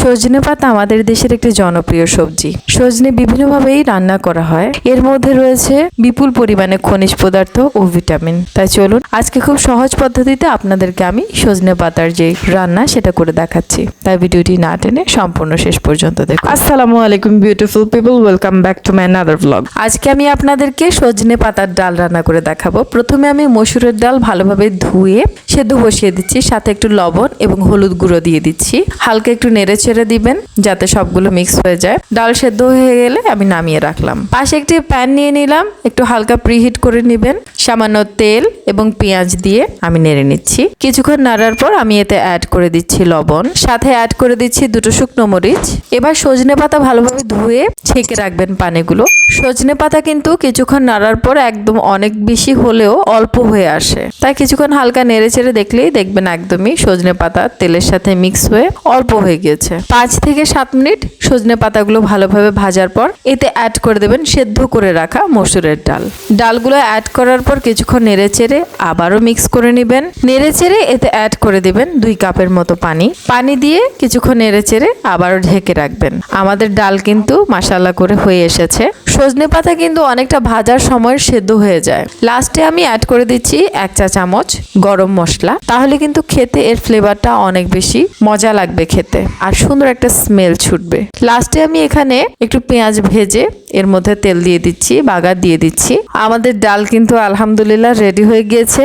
সজনে পাতা আমাদের দেশের একটি জনপ্রিয় সবজি। সজনে বিভিন্নভাবেই রান্না করা হয়। এর মধ্যে রয়েছে বিপুল পরিমাণে খনিজ পদার্থ ও ভিটামিন। তাই চলুন আজকে খুব সহজ পদ্ধতিতে আপনাদেরকে আমি সজনে পাতার যে রান্না সেটা করে দেখাচ্ছি। তাই ভিডিওটি না টেনে সম্পূর্ণ শেষ পর্যন্ত দেখুন। আসসালামু আলাইকুম beautiful people welcome back to my another blog আজকে আমি আপনাদেরকে সজনে পাতার ডাল রান্না করে দেখাবো। প্রথমে আমি মসুরের ডাল ভালোভাবে ধুয়ে সেদ্ধ বসিয়ে দিচ্ছি, সাথে একটু লবণ এবং হলুদ গুঁড়ো দিয়ে দিচ্ছি। হালকা একটু নেড়ে ছেড়ে দিবেন, যাতে সবগুলো মিক্স হয়ে যায়। ডাল সেদ্ধ হয়ে গেলে আমি নামিয়ে রাখলাম। পাশে একটি প্যান নিয়ে নিলাম, একটু হালকা প্রিহিট করে নেবেন। সামান্য তেল এবং পেঁয়াজ দিয়ে আমি নেড়ে নিচ্ছি। কিছুক্ষণ নাড়ার পর আমি এতে অ্যাড করে দিচ্ছি লবণ। সাথে অ্যাড করে দিচ্ছি দুটো শুকনো মরিচ। এবার সজনে পাতা ভালোভাবে ধুয়ে ছেঁকে রাখবেন পানিগুলো। সজনে পাতা কিন্তু কিছুক্ষণ নাড়ার পর একদম অনেক বেশি হলেও অল্প হয়ে আসে। তাই কিছুক্ষণ হালকা নেড়ে চেড়ে দেখলেই দেখবেন একদমই সজনে পাতা তেলের সাথে মিক্স হয়ে অল্প হয়ে গিয়েছে। পাঁচ থেকে সাত মিনিট সজনে পাতাগুলো ভালোভাবে ভাজার পর এতে অ্যাড করে দেবেন সেদ্ধ করে রাখা মসুরের ডাল। ডালগুলো অ্যাড করার পর কিছুক্ষণ নেড়ে চেড়ে আবারও মিক্স করে নেবেন। নেড়ে চেড়ে এতে অ্যাড করে দিবেন দুই কাপের মতো পানি। পানি দিয়ে কিছুক্ষণ নেড়ে চেড়ে আবারও ঢেকে রাখবেন। আমাদের ডাল কিন্তু মাসালা করে হয়ে এসেছে। সজনে পাতা কিন্তু অনেকটা ভাজার সময় সেদ্ধ হয়ে যায়। লাস্টে আমি অ্যাড করে দিচ্ছি এক চা চামচ গরম মশলা। তাহলে কিন্তু খেতে এর ফ্লেভারটা অনেক বেশি মজা লাগবে খেতে আর সুন্দর একটা স্মেল ছুটবে। লাস্টে আমি এখানে একটু পেঁয়াজ ভেজে এর মধ্যে তেল দিয়ে দিচ্ছি, বাগার দিয়ে দিচ্ছি। আমাদের ডাল কিন্তু আলহামদুলিল্লাহ রেডি হয়ে গিয়েছে।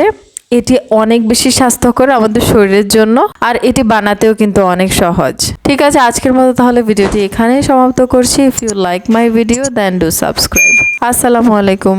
এটি অনেক বেশি স্বাস্থ্যকর আমাদের শরীরের জন্য, আর এটি বানাতেও কিন্তু অনেক সহজ। ঠিক আছে, আজকের মতো তাহলে ভিডিওটি এখানেই সমাপ্ত করছি। If you like my video then do subscribe আসসালামু আলাইকুম।